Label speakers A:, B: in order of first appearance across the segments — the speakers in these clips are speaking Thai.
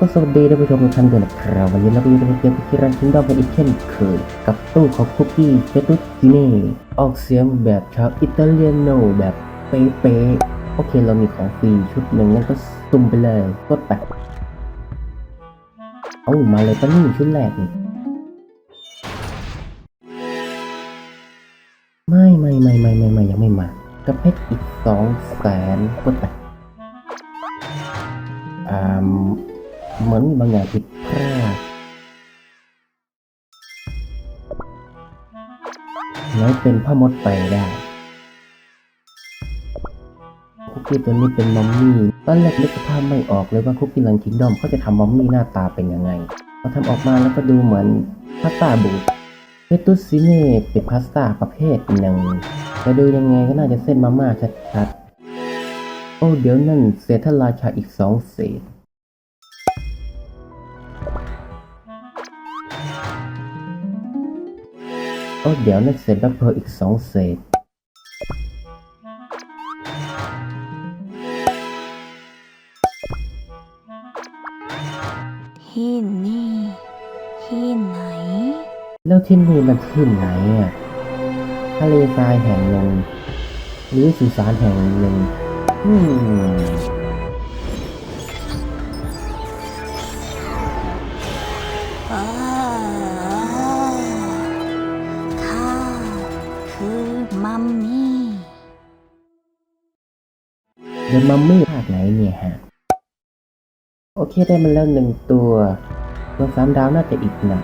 A: ก็สวัสดีท่านผู้ชมทุกท่านด้วยนะครับวันนี้เราก็อยู่ในเกมที่รันคิงดอมกันอีกเช่นเคย กับตู้ของคุกกี้เฟตุสซิเน่ออกเสียงแบบชาวอิตาเลียโนแบบเป๊ะๆโอเคเรามีของฟรีชุดหนึ่งงั้นก็ซุ่มไปเลยกดไปเอามาเลยปะนี่ชุดแรกนี่ไม่ไม่ไม่ไม่ไม่ไม่ยังไม่มากระเพชรอีกสองแสนกดไปอ่า เหมือนบางอย่างผิดพลาดแล้วเป็นพ่อมดไปได้คุกกี้ตัวนี้เป็นมัมมี่ตอนแรกนึกภาพไม่ออกเลยว่าคุกกี้ลังคิงดอมเขาจะทำมัมมี่หน้าตาเป็นยังไงพอทำออกมาแล้วก็ดูเหมือนพาสต้าบูดเฟตุสซิเน่เป็นพาสต้าประเภทหนึ่งแต่ดูยังไงก็น่าจะเส้นมาม่าชัดๆ โอ้เดี๋ยวนั่นเศษทราชาอีกสองเศษ อ้เดี๋ยวนั่นเศษแบ็คเพร์ลอีกสองเศษ
B: ที่นี่ ที่ไหน
A: แล้วที่นี่มันที่ไหนอะทะเลทรายแห่งหนึ่งหรือสุสานแห่งหนึ่งอืม
B: มัมมี่
A: เดอะมัมมี่ภาคไหนเนี่ยฮะ โอเคได้มาแล้วหนึ่งตัวตัวสามดาวน่าจะอีกนะ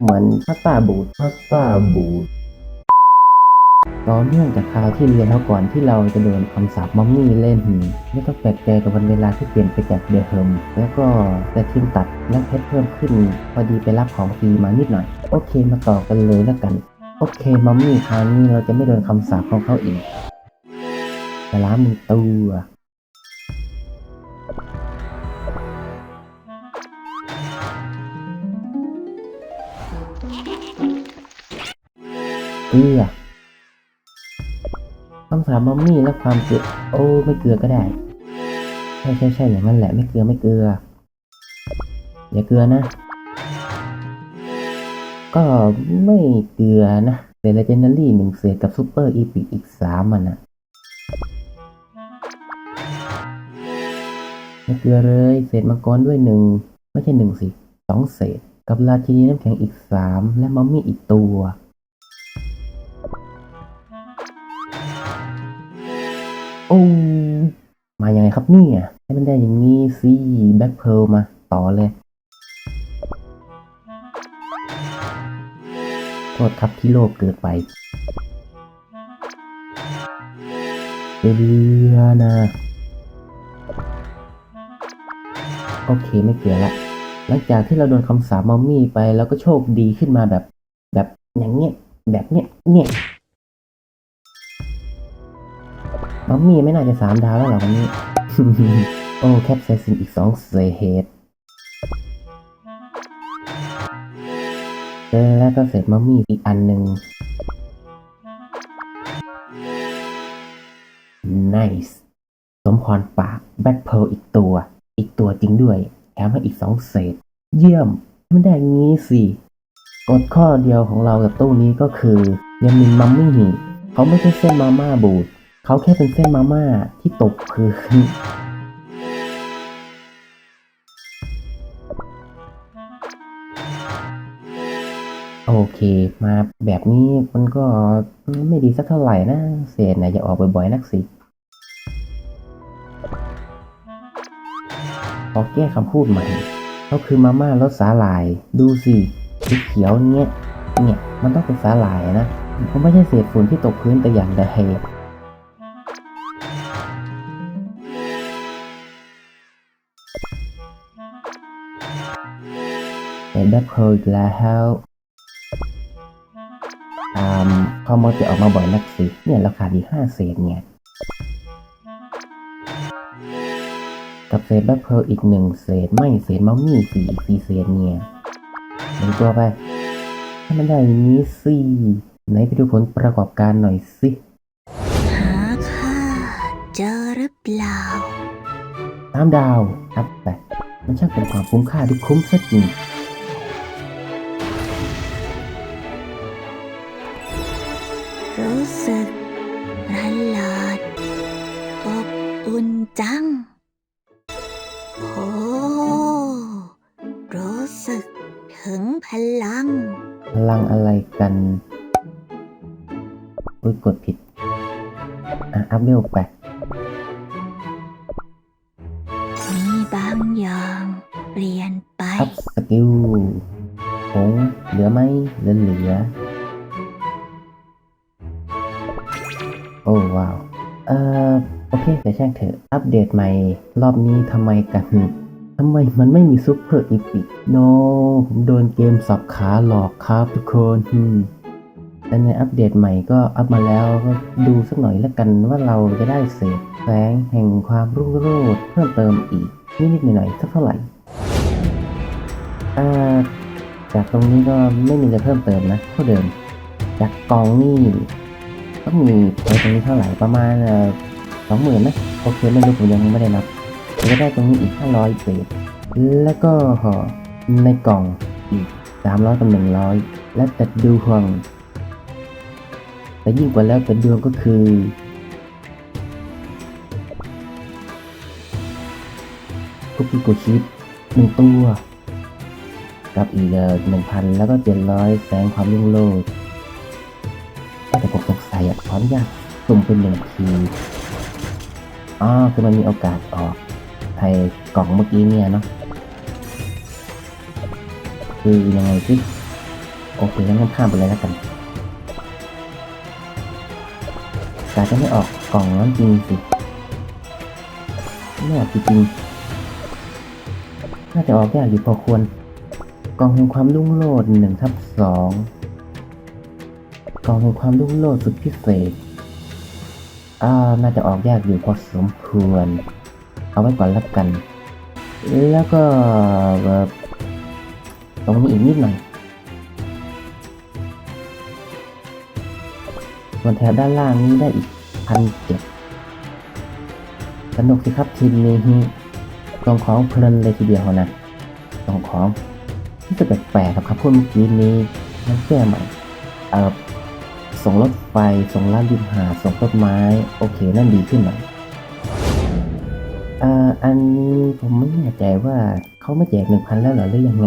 A: เหมือนพาสต้าบูดพาสต้าบูด ต่อเนื่องจากคราวที่เรียนเท่าก่อนที่เราจะโดนคำสาปมัมมี่เล่นไม่ต้องแปลกใจกับวันเวลาที่เปลี่ยนไปจากเดเฮิมแล้วก็แต่ทีมตัดและเพชรเพิ่มขึ้น พอดีไปรับของฟรีมานิดหน่อย โอเคมาต่อกันเลยแล้วกัน โอเคมัมมี่คราวนี้เราจะไม่โดนคำสาปของเขาอีกจะล้ามือตัวเกลือ คำสาปมัมมี่และความเกลือโอ้ไม่เกลือก็ได้ ใช่ใช่ใช่อย่างนั้นแหละไม่เกลือไม่เกลือ อย่าเกลือนะ ก็ไม่เกลือนะเศษเลเจนดารี่หนึ่งเศษกับซูเปอร์อีพิกอีกสามมันนะไม่เกลือเลยเศษมังกรด้วยหนึ่งไม่ใช่หนึ่งสิสองเศษ กับราชินีน้ำแข็งอีกสามและมัมมี่อีกตัว โอ้มายังไงครับนี่ยให้มันได้อย่างงี้สิแบ็คเพลมาต่อเลยโทษครับที่โลภเกิดไปเรือนะ โอเคไม่เกลือละ หลังจากที่เราโดนคำสาปมัมมี่ไป แล้วก็โชคดีขึ้นมาแบบ แบบอย่างเนี้ยแบบเนี้ยเนี่ย มัมมี่ไม่น่าจะสามดาวแล้วหรอวันนี้ โอ้แคปไซซินอีกสองเศษแล้วก็เศษมัมมี่อีกอันหนึ่ง nice สมพรปากแบ็คเพลอีกตัว อีกตัวจริงด้วย แถมให้อีกสองเศษ เยี่ยม ไม่ได้งี้สิกฎข้อเดียวของเรากับตู้นี้ก็คือ ยังมีมัมมี่เขาไม่ใช่เส้นมาม่าบูด เขาแค่เป็นเส้นมาม่าที่ตกพื้นโอเค มาแบบนี้มันก็ไม่ดีสักเท่าไหร่นะ เศษนะอย่าออกบ่อยๆนักสิขอแก้คำพูดใหม่เขาคือมาม่ารสสาหร่าย ดูสิสีเขียวเนี่ยเนี่ยมันต้องเป็นสาหร่ายนะ มันไม่ใช่เศษฝุ่นที่ตกพื้นแต่อย่างใด แต่แบ็คโฮลอีกแล้วอ่าเขามดจะออกมาบ่อยนักสิ เนี่ยเราขาดอีกห้าเศษเนี่ยกกับเศษแบ็คเพลอีกหนึ่งเศษ ไม่เศษมัมมี่สี่สี่เศษเนี่ยหนึ่งตัวไปให้มันได้อย่างนี้สิไหนไปดูผลประกอบการหน่อยสิ
B: หาค่าเจอหรือเปล่า
A: ตามดาวอัพไปมันช่างเป็นความคุ้มค่าที่คุ้มซะจริง
B: รู้สึกถึงพลัง
A: พลังอะไรกันอุ้ยกดผิด อะ อัพเวลไป
B: มีบางอย่างเปลี่ยนไป
A: อัพสกิลผงเหลือไหมเหลือเหลือ โอ้ว้าว เอ่อ โอเคแต่ช่างเถอะ อัปเดตใหม่ รอบนี้ทำไมกัน ทำไมมันไม่มีซุปเปอร์อีพิกโนผมโดนเกมสับขาหลอกครับทุกคนแต่ในอัปเดตใหม่ก็อัพมาแล้วก็ดูสักหน่อยแล้วกันว่าเราจะได้เศษแสงแห่งความรุ่งโรจน์เพิ่มเติมอีกนิดๆหน่อยๆสักเท่าไหร่จากตรงนี้ก็ไม่มีอะไรเพิ่มเติมนะเท่าเดิม จากกองนี่ต้องมีไว้ตรงนี้เท่าไหร่ประมาณสองหมื่นไหมโอเคไม่รู้ผมยังไม่ได้นับ จะได้ตรงนี้อีกห้าร้อยเศษแล้วก็ห่อในกล่องอีกสามร้อยกับหนึ่งร้อยและแต่ดูห่วงแต่ยิ่งกว่าแล้วแต่ดวงก็คือคุกกี้โกชิปหนึ่งตัว กับอีกหนึ่งพันแล้วก็เจ็ดร้อยแสงความรุ่งโรจน์แต่ผมสงสัยอะขออนุญาตสุ่มเป็นหนึ่งทีอ๋อคือมันมีโอกาสออก ไอ้กล่องเมื่อกี้เนี่ยเนาะคือยังไงสิโอเคงั้นข้ามไปเลยแล้วกันกาจะไม่ออกกล่องนั้นจริงสิไม่ออกจริงๆน่าจะออกยากอยู่พอควร กล่องแห่งความรุ่งโรจน์หนึ่งทับสองกล่องแห่งความรุ่งโรจน์สุดพิเศษอ่าน่าจะออกยากอยู่พอสมควร เอาไว้ก่อนแล้วกัน แล้วก็เอ่องนี้อีกนิดหน่อยส่วนแถวด้านล่างนี้ได้อีกพันเจ็ดสนุกสิครับทีมนี้กองของเพลินเลยทีเดียวนะกองของที่จะแปลกๆกับคำพูดเมื่อกี้นี้มันแก้ใหม่เอ่อส่งรถไฟ ส่งร้านริมหาส่งต้นไม้ โอเค นั่นดีขึ้นหน่อย อ่ออันนี้ผมไม่แน่ใจว่าเขาไม่แจกหนึ่งพันแล้วเหรอหรือยังไง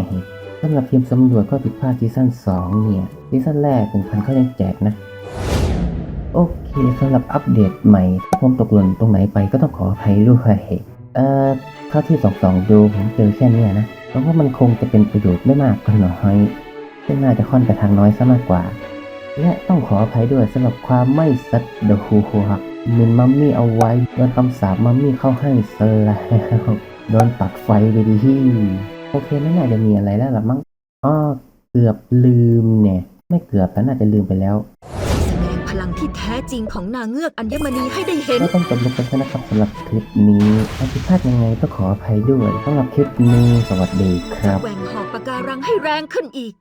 A: สำหรับทีมสำรวจก็ผิดพลาดซีซั่นสองเนี่ยซีซั่นแรกหนึ่งพันเขายังแจกนะ โอเคสำหรับอัปเดตใหม่ถ้าผมตกหล่นตรงไหนไปก็ต้องขออภัยด้วยเอ่อเท่าที่สองสองดูผมเจอแค่นี้นะเพราะว่ามันคงจะเป็นประโยชน์ไม่มากก็น้อยซึ่งน่าจะค่อนไปทางน้อยซะมากกว่า และต้องขออภัยด้วยสำหรับความไม่สัตเดฮูครับมินมัมมี่เอาไว้โดนคำสาปมัมมี่เข้าให้ซะแล้วโดนตัดไฟไปดีโอเคไม่น่าจะมีอะไรแล้วล่ะมั้งอ้อเกือบลืมเนี่ย ไม่เกือบแต่น่าจะลืมไปแล้ว
C: แสดงพลังที่แท้จริงของนางเงือกอัญมณีให้ได้เห็น
A: ก็ต้องจบลงไปแล้วนะครับสำหรับคลิปนี้ถ้าผิดพลาดยังไงต้องขออภัยด้วยสำหรับคลิปนี้สวัสดีครับ
C: แหว่งหอกปะการังให้แรงขึ้นอีก